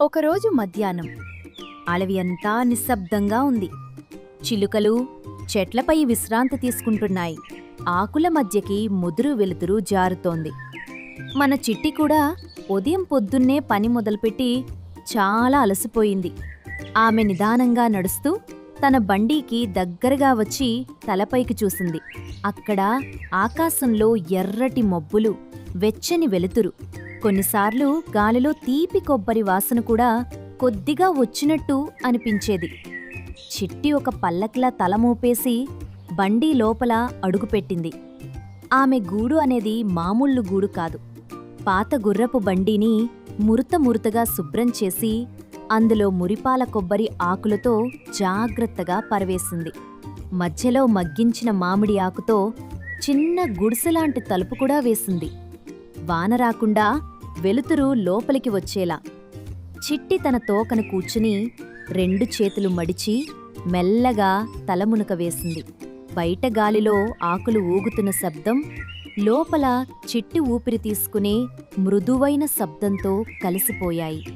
ఒకరోజు మధ్యాహ్నం. అడవి అంతా నిశ్శబ్దంగా ఉంది. చిలుకలు చెట్లపై విశ్రాంతి తీసుకుంటున్నాయి. ఆకుల మధ్యకి ముదురు వెలుతురు జారుతోంది. మన చిట్టి కూడా ఉదయం పొద్దున్నే పని మొదలుపెట్టి చాలా అలసిపోయింది. ఆమె నిదానంగా నడుస్తూ తన బండీకి దగ్గరగా వచ్చి తలపైకి చూసింది. అక్కడ ఆకాశంలో ఎర్రటి మబ్బులు వెచ్చని వెలుతురు. కొన్నిసార్లు గాలిలో తీపి కొబ్బరి వాసన కూడా కొద్దిగా వచ్చినట్టు అనిపించేది. చిట్టి ఒక పల్లకిలా తల మోపేసి బండి లోపల అడుగుపెట్టింది ఆమె గూడు అనేది మామూళ్ళు గూడు కాదు. పాత గుర్రపు బండిని మురుత మురుతగా శుభ్రం చేసి అందులో మురిపాల కొబ్బరి ఆకులతో జాగ్రత్తగా పరవేసింది. మధ్యలో మగ్గించిన మామిడి ఆకుతో చిన్న గుడిసెలాంటి తలుపు కూడా వేసింది. వాన రాకుండా వెలుతురు లోపలికి వచ్చేలా. చిట్టి తన తోకను కూర్చుని రెండు చేతులు మడిచి మెల్లగా తలమునక వేసింది. బయట గాలిలో ఆకులు ఊగుతున్న శబ్దం లోపల చిట్టి ఊపిరి తీసుకునే మృదువైన శబ్దంతో కలిసిపోయాయి.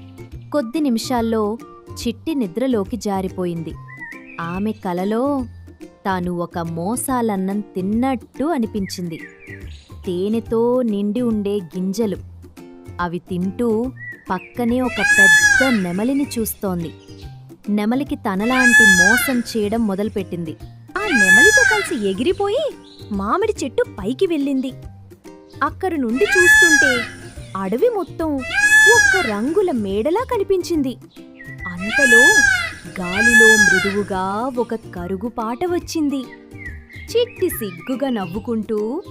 కొద్ది నిమిషాల్లో చిట్టి నిద్రలోకి జారిపోయింది. ఆమె కలలో తాను ఒక మోసాలన్నం తిన్నట్టు అనిపించింది. తేనెతో నిండి ఉండే గింజలు అవి తింటూ పక్కనే ఒక పెద్ద నెమలిని చూస్తోంది. నెమలికి తనలాంటి మోసం చేయడం మొదలుపెట్టింది. ఆ నెమలితో కలిసి ఎగిరిపోయి మామిడి చెట్టు పైకి వెళ్ళింది. అక్కడి నుండి చూస్తుంటే అడవి మొత్తం ఒక్క రంగుల మేడలా కనిపించింది. అంతలో గాలిలో మృదువుగా ఒక కరుగుపాట వచ్చింది. చిట్టి సిగ్గుగా నవ్వుకుంటూ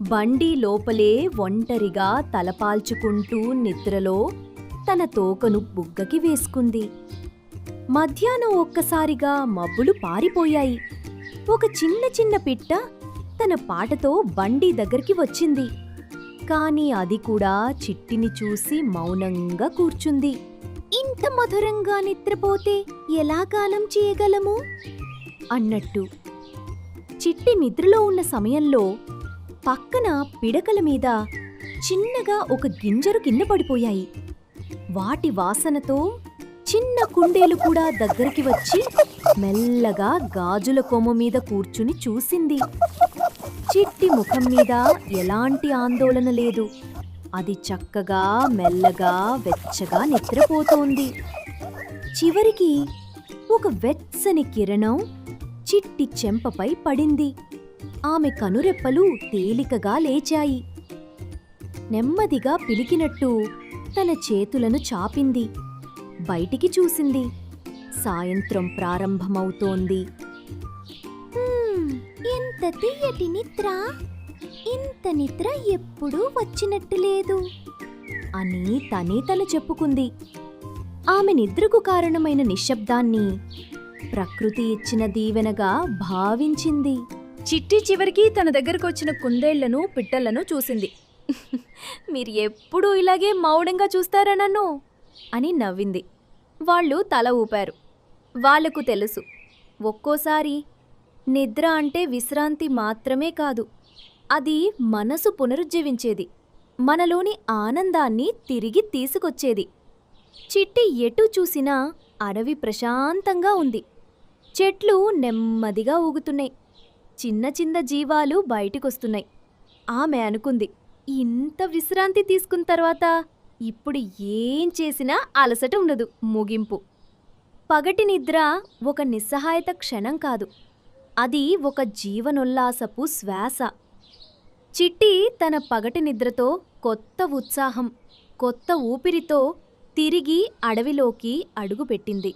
బండి లోపలే ఒంటరిగా తలపాల్చుకుంటూ నిద్రలో తన తోకను బుగ్గకి వేసుకుంది. మధ్యాహ్నం ఒక్కసారిగా మబ్బులు పారిపోయాయి. ఒక చిన్న చిన్న పిట్ట తన పాటతో బండి దగ్గరికి వచ్చింది. కాని అది కూడా చిట్టిని చూసి మౌనంగా కూర్చుంది. ఇంత మధురంగా నిద్రపోతే ఎలా కాలం చేయగలము? అన్నట్టు. చిట్టి నిద్రలో ఉన్న సమయంలో పక్కన పిడకల మీద చిన్నగా ఒక గింజరు కింద పడిపోయాయి. వాటి వాసనతో చిన్న కుండేలు కూడా దగ్గరికి వచ్చి మెల్లగా గాజుల కొమ్మ మీద కూర్చుని చూసింది. చిట్టి ముఖం మీద ఎలాంటి ఆందోళన లేదు. అది చక్కగా మెల్లగా వెచ్చగా నిద్రపోతోంది. చివరికి ఒక వెచ్చని కిరణం చిట్టి చెంపపై పడింది. ఆమె కనురెప్పలు తేలికగా లేచాయి. నెమ్మదిగా పిలికినట్టు తన చేతులను చాపింది. బయటికి చూసింది. సాయంత్రం ప్రారంభమవుతోంది. "హ్మ్, ఎంత తీయటి నిద్ర? ఇంత నిద్ర ఎప్పుడూ వచ్చినట్టు లేదు. అని తనే తను చెప్పుకుంది. ఆమె నిద్రకు కారణమైన నిశ్శబ్దాన్ని ప్రకృతి ఇచ్చిన దీవెనగా భావించింది. చిట్టి చివరికి తన దగ్గరకు వచ్చిన కుందేళ్ళను పిట్టలను చూసింది. మీరు ఎప్పుడూ ఇలాగే మౌడంగా చూస్తారా నన్ను? అని నవ్వింది. వాళ్ళు తల ఊపారు. వాళ్ళకు తెలుసు ఒక్కోసారి నిద్ర అంటే విశ్రాంతి మాత్రమే కాదు అది మనసు పునరుజ్జీవించేది మనలోని ఆనందాన్ని తిరిగి తీసుకొచ్చేది. చిట్టి ఎటు చూసినా అడవి ప్రశాంతంగా ఉంది. చెట్లు నెమ్మదిగా ఊగుతున్నాయి. చిన్న చిన్న జీవాలు బయటికొస్తున్నాయి. ఆమె అనుకుంది ఇంత విశ్రాంతి తీసుకున్న తర్వాత ఇప్పుడు ఏం చేసినా అలసట ఉండదు ముగింపు. పగటి నిద్ర ఒక నిస్సహాయత క్షణం కాదు. అది ఒక జీవనోల్లాసపు శ్వాస. చిట్టి తన పగటి నిద్రతో కొత్త ఉత్సాహం కొత్త ఊపిరితో తిరిగి అడవిలోకి అడుగుపెట్టింది.